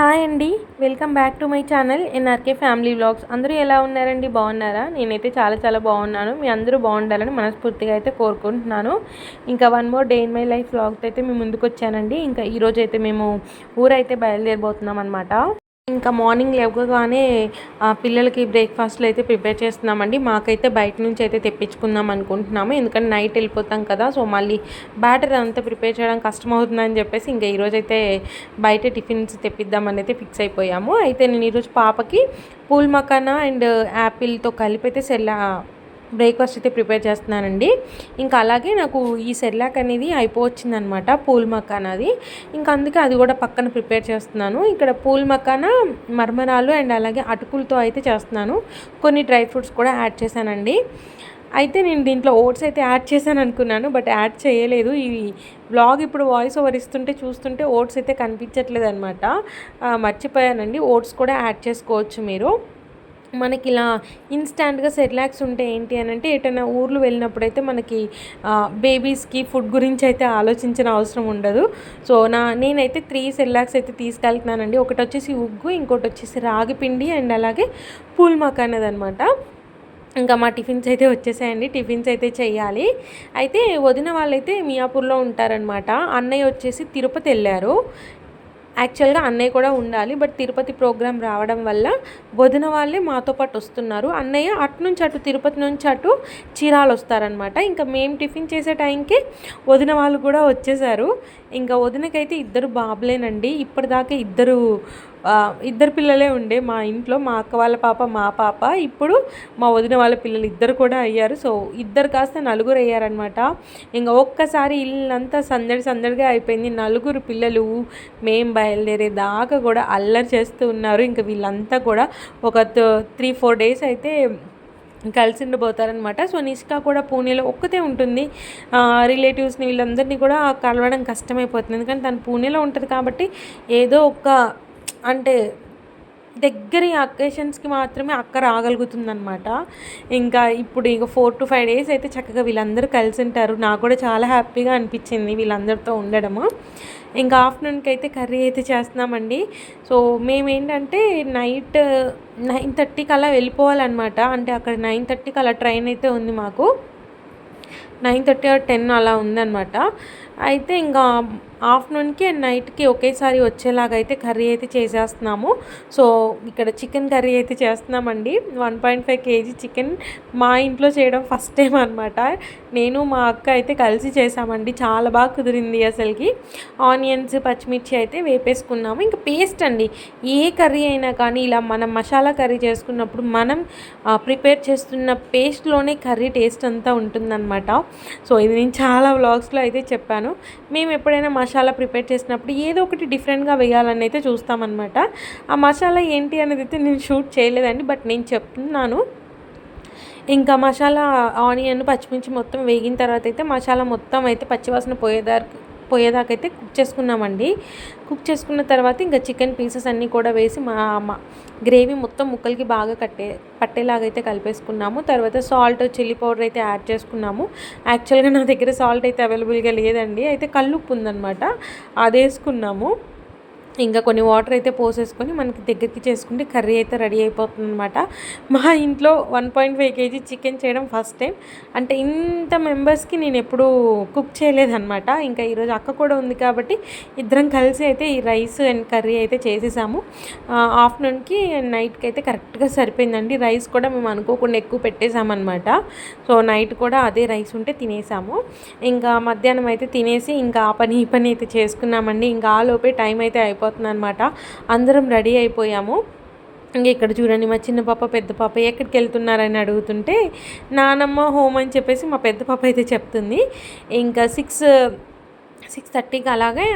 Hi అండి. Welcome back to my channel NRK family vlogs. అందరూ ఎలా ఉన్నారండి? బాగున్నారా? నేనైతే చాలా చాలా బాగున్నాను. మీ అందరూ బాగుండాలని మనస్ఫూర్తిగా అయితే కోరుకుంటున్నాను. ఇంకా one more day in my life వ్లాగ్తో అయితే మేము ముందుకు వచ్చానండి. ఇంకా ఈరోజు అయితే మేము ఊరైతే బయలుదేరిపోతున్నాం అనమాట ఇంకా మార్నింగ్ లేవగానే ఆ, పిల్లలకి బ్రేక్ఫాస్ట్లు అయితే ప్రిపేర్ చేస్తున్నామండి. మాకైతే బయట నుంచి అయితే తెప్పించుకుందాం అనుకుంటున్నాము. ఎందుకంటే నైట్ వెళ్ళిపోతాం కదా సో మళ్ళీ బ్యాటర్ అంతా ప్రిపేర్ చేయడం కష్టం అవుతుందని చెప్పేసి ఇంకా ఈరోజు అయితే బయట టిఫిన్స్ తెప్పిద్దామని అయితే ఫిక్స్ అయిపోయాము. అయితే నేను ఈరోజు పాపకి పూల్ మకానా అండ్ యాపిల్తో కలిపి అయితే సెల్లా బ్రేక్ఫాస్ట్ అయితే ప్రిపేర్ చేస్తున్నానండి. ఇంకా అలాగే నాకు ఈ సెర్లాక్ అనేది అయిపోవచ్చిందనమాట పూల్ మకానా అది. ఇంకా అందుకే అది కూడా పక్కన ప్రిపేర్ చేస్తున్నాను. ఇక్కడ పూల్ మకాన మర్మరాలు అండ్ అలాగే అటుకులతో అయితే చేస్తున్నాను. కొన్ని డ్రై ఫ్రూట్స్ కూడా యాడ్ చేశానండి. అయితే నేను దీంట్లో ఓట్స్ అయితే యాడ్ చేశాను అనుకున్నాను బట్ యాడ్ చేయలేదు. ఈ బ్లాగ్ ఇప్పుడు వాయిస్ ఓవర్ ఇస్తుంటే చూస్తుంటే ఓట్స్ అయితే కనిపించట్లేదు అనమాట మర్చిపోయానండి. ఓట్స్ కూడా యాడ్ చేసుకోవచ్చు మీరు. మనకి ఇలా ఇన్స్టాంట్గా సెరిలాక్స్ ఉంటే ఏంటి అని అంటే ఎటైనా ఊర్లు వెళ్ళినప్పుడైతే మనకి బేబీస్కి ఫుడ్ గురించి అయితే ఆలోచించిన అవసరం ఉండదు. సో నా నేనైతే త్రీ సెరిలాక్స్ అయితే తీసుకెళ్తున్నానండి. ఒకటి వచ్చేసి ఉగ్గు ఇంకోటి వచ్చేసి రాగి పిండి అండ్ అలాగే పూల్ మకానది అనమాట ఇంకా మా టిఫిన్స్ అయితే వచ్చేసాయండి. టిఫిన్స్ అయితే చేయాలి అయితే వదిన వాళ్ళైతే మియాపూర్లో ఉంటారనమాట అన్నయ్య వచ్చేసి తిరుపతి వెళ్ళారు. యాక్చువల్గా అన్నయ్య కూడా ఉండాలి బట్ తిరుపతి ప్రోగ్రాం రావడం వల్ల వదిన వాళ్ళే మాతో పాటు వస్తున్నారు. అన్నయ్య అటు నుంచి అటు తిరుపతి నుంచి అటు చీరాలు వస్తారనమాట ఇంకా మేము టిఫిన్ చేసే టైంకి వదిన వాళ్ళు కూడా వచ్చేసారు. ఇంకా వదినకైతే ఇద్దరు బాబులేనండి. ఇప్పటిదాకా ఇద్దరు ఇద్దరు పిల్లలే ఉండే మా ఇంట్లో. మా అక్క వాళ్ళ పాప మా పాప. ఇప్పుడు మా వదిన వాళ్ళ పిల్లలు ఇద్దరు కూడా అయ్యారు. సో ఇద్దరు కాస్త నలుగురు అయ్యారనమాట ఇంకా ఒక్కసారి ఇల్లంతా సందడి సందడిగా అయిపోయింది. నలుగురు పిల్లలు మేం బయలుదేరే దాకా కూడా అల్లరి చేస్తూ ఉన్నారు. ఇంకా వీళ్ళంతా కూడా ఒక త్రీ ఫోర్ డేస్ అయితే కలిసి ఉండిపోతారనమాట సో నిష్కా కూడా పూణేలో ఒక్కతే ఉంటుంది. రిలేటివ్స్ని వీళ్ళందరినీ కూడా కలవడం కష్టమైపోతుంది. ఎందుకంటే తను పూణేలో ఉంటుంది కాబట్టి ఏదో ఒక అంటే దగ్గర అకేషన్స్కి మాత్రమే అక్క రాగలుగుతుందనమాట ఇంకా ఇప్పుడు ఇక ఫోర్ టు ఫైవ్ డేస్ అయితే చక్కగా వీళ్ళందరూ కలిసి ఉంటారు నాకు కూడా చాలా హ్యాపీగా అనిపించింది వీళ్ళందరితో ఉండడము. ఇంకా ఆఫ్టర్నూన్కి అయితే కర్రీ అయితే చేస్తున్నామండి. సో మేమేంటంటే నైట్ నైన్ థర్టీకి అలా వెళ్ళిపోవాలన్నమాట. అంటే అక్కడ నైన్ థర్టీకి అలా ట్రైన్ అయితే ఉంది మాకు. నైన్ థర్టీ ఆర్ టెన్ అలా ఉందన్నమాట. అయితే ఇంకా ఆఫ్టర్నూన్కి అండ్ నైట్కి ఒకేసారి వచ్చేలాగా అయితే కర్రీ అయితే చేసేస్తున్నాము. సో ఇక్కడ చికెన్ కర్రీ అయితే చేస్తున్నామండి. One point five kg chicken మా ఇంట్లో చేయడం ఫస్ట్ టైం అనమాట నేను మా అక్క అయితే కలిసి చేసామండి. చాలా బాగా కుదిరింది అసలుకి. ఆనియన్స్ పచ్చిమిర్చి అయితే వేపేసుకున్నాము. ఇంకా పేస్ట్ అండి. ఏ కర్రీ అయినా కానీ ఇలా మనం మసాలా కర్రీ చేసుకున్నప్పుడు మనం ప్రిపేర్ చేస్తున్న పేస్ట్లోనే కర్రీ టేస్ట్ అంతా ఉంటుందన్నమాట. సో ఇది నేను చాలా వ్లాగ్స్లో అయితే చెప్పాను. మేము ఎప్పుడైనా మసాలా ప్రిపేర్ చేసినప్పుడు ఏదో ఒకటి డిఫరెంట్గా వేయాలని అయితే చూస్తామన్నమాట. ఆ మసాలా ఏంటి అనేది అయితే నేను షూట్ చేయలేదండి బట్ నేను చెప్తున్నాను. ఇంకా మసాలా ఆనియన్ పచ్చిమిర్చి మొత్తం వేగిన తర్వాత అయితే మసాలా మొత్తం అయితే పచ్చివాసన పోయేదాకా పోయేదాకైతే అయితే కుక్ చేసుకున్నామండి. కుక్ చేసుకున్న తర్వాత ఇంకా చికెన్ పీసెస్ అన్నీ కూడా వేసి మా మా గ్రేవీ మొత్తం ముక్కలకి బాగా కట్టే పట్టేలాగైతే కలిపేసుకున్నాము. తర్వాత సాల్ట్ చిల్లీ పౌడర్ అయితే యాడ్ చేసుకున్నాము. యాక్చువల్గా నా దగ్గర సాల్ట్ అయితే అవైలబుల్గా లేదండి. అయితే కల్లుప్పు ఉందనమాట అది వేసుకున్నాము ఇంకా కొన్ని వాటర్ అయితే పోసేసుకొని మనకి దగ్గరికి చేసుకుంటే కర్రీ అయితే రెడీ అయిపోతుంది అనమాట మా ఇంట్లో one point five kg chicken చేయడం ఫస్ట్ టైం. అంటే ఇంత మెంబర్స్కి నేను ఎప్పుడూ కుక్ చేయలేదన్నమాట. ఇంకా ఈరోజు అక్క కూడా ఉంది కాబట్టి ఇద్దరం కలిసి అయితే ఈ రైస్ అండ్ కర్రీ అయితే చేసేసాము. ఆఫ్టర్నూన్కి అండ్ నైట్కి అయితే కరెక్ట్గా సరిపోయిందండి. రైస్ కూడా మేము అనుకోకుండా ఎక్కువ పెట్టేసామన్నమాట. సో నైట్ కూడా అదే రైస్ ఉంటే తినేసాము. ఇంకా మధ్యాహ్నం అయితే తినేసి ఇంకా ఆ పని ఈ పని అయితే చేసుకున్నామండి. ఇంకా ఆ లోపే టైం అయితే అయిపోతుంది అనమాట అందరం రెడీ అయిపోయాము. ఇంకా ఇక్కడ చూడండి మా చిన్న పాప పెద్ద పాప ఎక్కడికి వెళ్తున్నారని అడుగుతుంటే నానమ్మ హోమ్ అని చెప్పేసి మా పెద్ద పాప అయితే చెప్తుంది. ఇంకా సిక్స్ సిక్స్ థర్టీకి అలాగే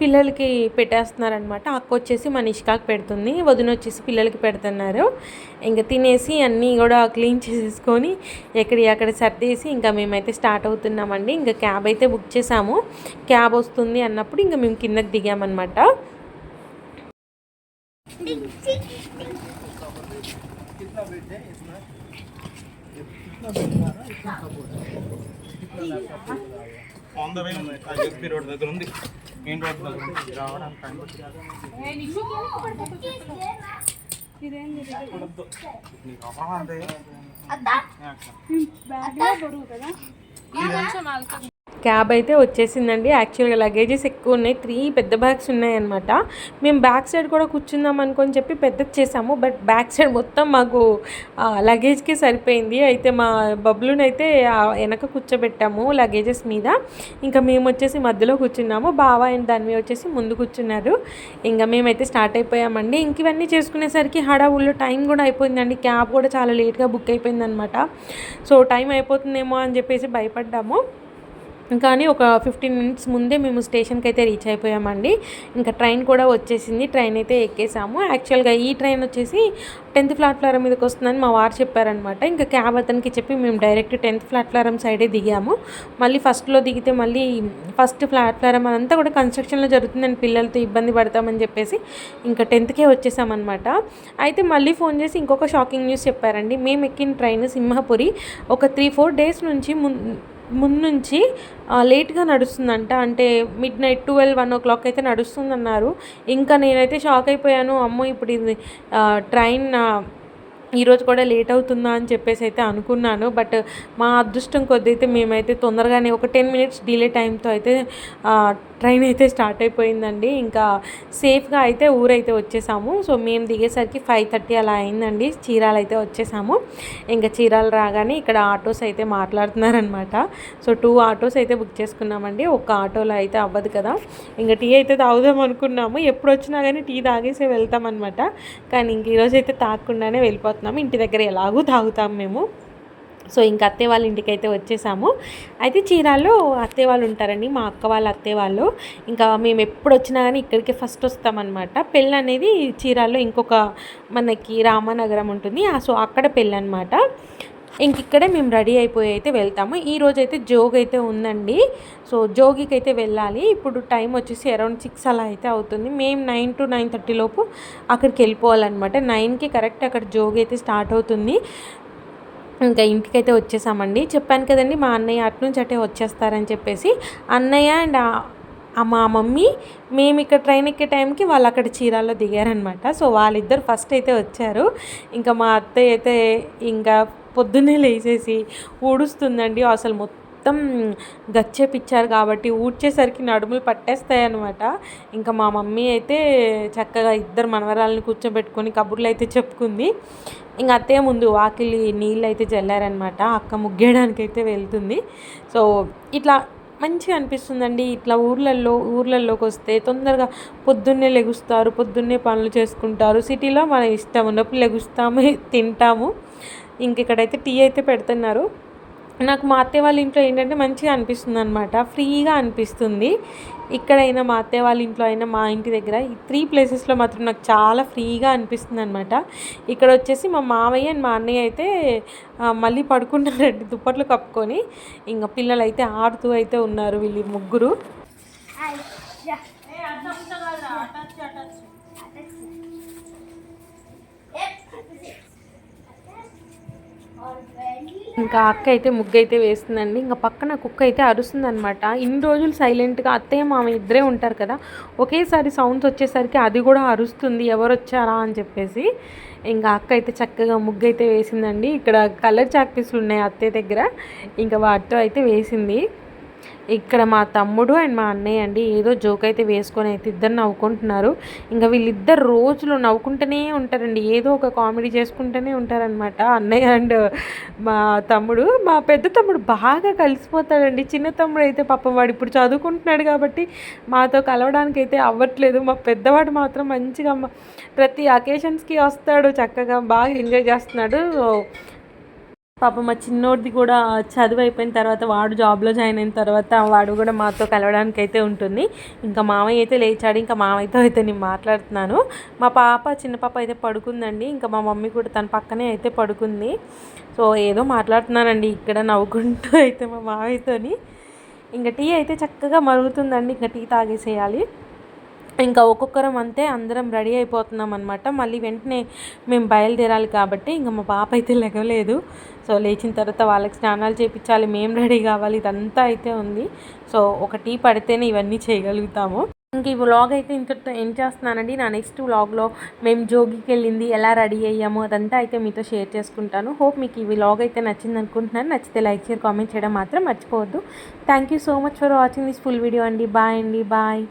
పిల్లలకి పెట్టేస్తున్నారనమాట అక్క వచ్చేసి మా నిష్కాకి పెడుతుంది. వదిన వచ్చేసి పిల్లలకి పెడుతున్నారు. ఇంకా తినేసి అన్నీ కూడా క్లీన్ చేసేసుకొని ఎక్కడి అక్కడ సర్దేసి ఇంకా మేమైతే స్టార్ట్ అవుతున్నామండి. ఇంకా క్యాబ్ అయితే బుక్ చేసాము. క్యాబ్ వస్తుంది అన్నప్పుడు ఇంకా మేము కిందకి దిగామన్నమాట. On the way JSP road దగ్గర ఉంది మెయిన్ రోడ్ దగ్గర నుంచి రావడానికి టైం పడుతుంది. చూడొద్దు. నీకు అవసరం అంతే క్యాబ్ అయితే వచ్చేసిందండి. యాక్చువల్గా లగేజెస్ ఎక్కువ ఉన్నాయి. త్రీ పెద్ద బ్యాగ్స్ ఉన్నాయన్నమాట. మేము బ్యాక్ సైడ్ కూడా కూర్చుందాం అనుకొని చెప్పి పెద్దది చేసాము. బట్ బ్యాక్ సైడ్ మొత్తం మాకు లగేజ్కి సరిపోయింది. అయితే మా బబ్లుని అయితే వెనక కూర్చోబెట్టాము లగేజెస్ మీద. ఇంకా మేము వచ్చేసి మధ్యలో కూర్చున్నాము. బావ అండ్ దాని వచ్చేసి ముందు కూర్చున్నారు. ఇంకా మేమైతే స్టార్ట్ అయిపోయామండి. ఇంక ఇవన్నీ చేసుకునేసరికి హడావుల్లో టైం కూడా అయిపోయిందండి. క్యాబ్ కూడా చాలా లేట్గా బుక్ అయిపోయిందనమాట సో టైం అయిపోతుందేమో అని చెప్పేసి భయపడ్డాము. కానీ ఒక ఫిఫ్టీన్ మినిట్స్ ముందే మేము స్టేషన్కి అయితే రీచ్ అయిపోయామండి. ఇంకా ట్రైన్ కూడా వచ్చేసింది. ట్రైన్ అయితే ఎక్కేసాము. యాక్చువల్గా ఈ ట్రైన్ వచ్చేసి టెన్త్ ప్లాట్ఫారం మీదకి వస్తుందని మా వారు చెప్పారనమాట ఇంకా క్యాబ్ అతనికి చెప్పి మేము డైరెక్ట్ టెన్త్ ప్లాట్ఫారం సైడే దిగాము. మళ్ళీ ఫస్ట్లో దిగితే మళ్ళీ ఫస్ట్ ప్లాట్ఫారం అదంతా కూడా కన్స్ట్రక్షన్లో జరుగుతుందని పిల్లలతో ఇబ్బంది పడతామని చెప్పేసి ఇంకా టెన్త్కే వచ్చేసామన్నమాట. అయితే మళ్ళీ ఫోన్ చేసి ఇంకొక షాకింగ్ న్యూస్ చెప్పారండి. మేము ఎక్కిన ట్రైన్ సింహపురి ఒక త్రీ ఫోర్ డేస్ నుంచి ముం ముందుంచి లేట్గా నడుస్తుందంట. అంటే midnight twelve one o'clock అయితే నడుస్తుందన్నారు. ఇంకా నేనైతే షాక్ అయిపోయాను. అమ్మో ఇప్పుడు ఇది ట్రైన్ ఈరోజు కూడా లేట్ అవుతుందా అని చెప్పేసి అయితే అనుకున్నాను. బట్ మా అదృష్టం కొద్ది అయితే మేమైతే తొందరగానే ఒక టెన్ మినిట్స్ డిలే టైంతో అయితే ట్రైన్ అయితే స్టార్ట్ అయిపోయిందండి. ఇంకా సేఫ్గా అయితే ఊరైతే వచ్చేసాము. సో మేము దిగేసరికి ఫైవ్ థర్టీ అలా అయిందండి. చీరాలు అయితే వచ్చేసాము. ఇంకా చీరాలు రాగానే ఇక్కడ ఆటోస్ అయితే మాట్లాడుతున్నారనమాట సో టూ ఆటోస్ అయితే బుక్ చేసుకున్నామండి. ఒక ఆటోలో అయితే అవ్వదు కదా. ఇంకా టీ అయితే తాగుదాం అనుకున్నాము. ఎప్పుడు వచ్చినా కానీ టీ తాగేసే వెళ్తామన్నమాట. కానీ ఇంక ఈరోజు అయితే తాగకుండానే వెళ్ళిపోతున్నాము ఇంటి దగ్గర ఎలాగూ తాగుతాం మేము. సో ఇంకా అత్తే వాళ్ళ ఇంటికి అయితే వచ్చేసాము. అయితే చీరాల్లో అత్తే వాళ్ళు ఉంటారండి మా అక్క వాళ్ళ అత్తయ్య వాళ్ళు. ఇంకా మేము ఎప్పుడు వచ్చినా కానీ ఇక్కడికి ఫస్ట్ వస్తామన్నమాట. పెళ్ళి అనేది చీరాల్లో ఇంకొక మనకి రామానగరం ఉంటుంది. సో అక్కడ పెళ్ళి అనమాట ఇంక ఇక్కడే మేము రెడీ అయిపోయి అయితే వెళ్తాము. ఈ రోజు అయితే జోగ్ అయితే ఉందండి. సో జోగికి అయితే వెళ్ళాలి. ఇప్పుడు టైం వచ్చేసి అరౌండ్ సిక్స్ అలా అయితే అవుతుంది. మేము నైన్ టు నైన్ థర్టీ లోపు అక్కడికి వెళ్ళిపోవాలన్నమాట. నైన్కి కరెక్ట్ అక్కడ జోగ్ అయితే స్టార్ట్ అవుతుంది. ఇంకా ఇంటికైతే వచ్చేసామండి. చెప్పాను కదండి మా అన్నయ్య అటు నుంచి అటే వచ్చేస్తారని చెప్పేసి. అన్నయ్య అండ్ మా మమ్మీ మేము ఇక్కడ ట్రైన్ ఎక్కే టైంకి వాళ్ళు అక్కడ చీరాల్లో దిగారనమాట సో వాళ్ళిద్దరు ఫస్ట్ అయితే వచ్చారు. ఇంకా మా అత్తయ్య అయితే ఇంకా పొద్దున్నే లేచేసి ఊడుస్తుందండి. అసలు మొత్తం మొత్తం గచ్చేపిచ్చారు కాబట్టి ఊడ్చేసరికి నడుములు పట్టేస్తాయి అనమాట ఇంకా మా మమ్మీ అయితే చక్కగా ఇద్దరు మనవరాలను కూర్చోబెట్టుకొని కబుర్లు అయితే చెప్పుకుంది. ఇంకా అత్తయ్య ముందు వాకిలి నీళ్ళు అయితే చల్లారనమాట అక్క ముగ్గేయడానికి అయితే వెళ్తుంది. సో ఇట్లా మంచిగా అనిపిస్తుందండి. ఇట్లా ఊర్లలో ఊర్లలోకి వస్తే తొందరగా పొద్దున్నే లెగుస్తారు పొద్దున్నే పనులు చేసుకుంటారు. సిటీలో మన ఇష్టం ఉన్నప్పుడు లెగుస్తాము తింటాము. ఇంక ఇక్కడైతే టీ అయితే పెడుతున్నారు. నాకు మా అత్తయ్య వాళ్ళ ఇంట్లో ఏంటంటే మంచిగా అనిపిస్తుంది అనమాట ఫ్రీగా అనిపిస్తుంది. ఇక్కడైనా మా అత్తయ్య వాళ్ళ ఇంట్లో అయినా మా ఇంటి దగ్గర ఈ త్రీ ప్లేసెస్లో మాత్రం నాకు చాలా ఫ్రీగా అనిపిస్తుంది అనమాట ఇక్కడ వచ్చేసి మా మావయ్య అండ్ మా అన్నయ్య అయితే మళ్ళీ పడుకున్నారండి దుప్పట్లు కప్పుకొని. ఇంకా పిల్లలు అయితే ఆడుతూ అయితే ఉన్నారు వీళ్ళు ముగ్గురు. ఇంకా అక్క అయితే ముగ్గు అయితే వేస్తుందండి. ఇంకా పక్కన కుక్క అయితే అరుస్తుంది అనమాట ఇన్ని రోజులు సైలెంట్గా అత్తయ్య మామ ఇద్దరే ఉంటారు కదా. ఒకేసారి సౌండ్స్ వచ్చేసరికి అది కూడా అరుస్తుంది. ఎవరు వచ్చారా అని చెప్పేసి ఇంకా అక్క అయితే చక్కగా ముగ్గు అయితే వేసిందండి. ఇక్కడ కలర్ చాక్ పీసులు ఉన్నాయి అత్తయ్య దగ్గర. ఇంకా వాటితో అయితే వేసింది. ఇక్కడ మా తమ్ముడు అండ్ మా అన్నయ్య అండి ఏదో జోక్ అయితే వేసుకొని అయితే ఇద్దరు నవ్వుకుంటున్నారు. ఇంకా వీళ్ళిద్దరు రోజులు నవ్వుకుంటూనే ఉంటారండి. ఏదో ఒక కామెడీ చేసుకుంటూనే ఉంటారనమాట అన్నయ్య అండ్ మా తమ్ముడు మా పెద్ద తమ్ముడు బాగా కలిసిపోతాడండి. చిన్న తమ్ముడు అయితే పాపం వాడు ఇప్పుడు చదువుకుంటున్నాడు కాబట్టి మాతో కలవడానికి అయితే అవ్వట్లేదు. మా పెద్దవాడు మాత్రం మంచిగా ప్రతి అకేషన్స్కి వస్తాడు చక్కగా బాగా ఎంజాయ్ చేస్తున్నాడు. పాప మా చిన్నోడిది కూడా చదువు అయిపోయిన తర్వాత వాడు జాబ్లో జాయిన్ అయిన తర్వాత వాడు కూడా మాతో కలవడానికి అయితే ఉంటుంది. ఇంకా మామయ్య అయితే లేచాడు ఇంకా మామయ్యతో అయితే నేను మాట్లాడుతున్నాను. మా పాప చిన్న పాప అయితే పడుకుందండి ఇంకా మా మమ్మీ కూడా తన పక్కనే అయితే పడుకుంది. సో ఏదో మాట్లాడుతున్నానండి ఇక్కడ నవ్వుకుంటూ అయితే మా మామయ్యతోని. ఇంకా టీ అయితే చక్కగా మరుగుతుందండి ఇంకా టీ తాగేసేయాలి. ఇంకా ఒక్కొక్కరం అంతే అందరం రెడీ అయిపోతున్నాం అనమాట మళ్ళీ వెంటనే మేము బయలుదేరాలి కాబట్టి ఇంకా మా పాప అయితే లెగలేదు సో లేచిన తర్వాత వాళ్ళకి స్నానాలు చేయించాలి మేము రెడీ కావాలి ఇదంతా అయితే ఉంది. సో ఒక టీ పడితేనే ఇవన్నీ చేయగలుగుతాము. ఇంక ఈ వ్లాగ్ అయితే ఇంతటితో ఏం చేస్తున్నానండి. నా నెక్స్ట్ వ్లాగ్లో మేము జోగికి వెళ్ళింది ఎలా రెడీ అయ్యాము అదంతా అయితే మీతో షేర్ చేసుకుంటాను. హోప్ మీకు ఈ వ్లాగ్ అయితే నచ్చింది అనుకుంటున్నాను. నచ్చితే లైక్ షేర్ కామెంట్ చేయడం మాత్రం మర్చిపోవద్దు. Thank you so much for watching this full video అండి. బాయ్ అండి బాయ్.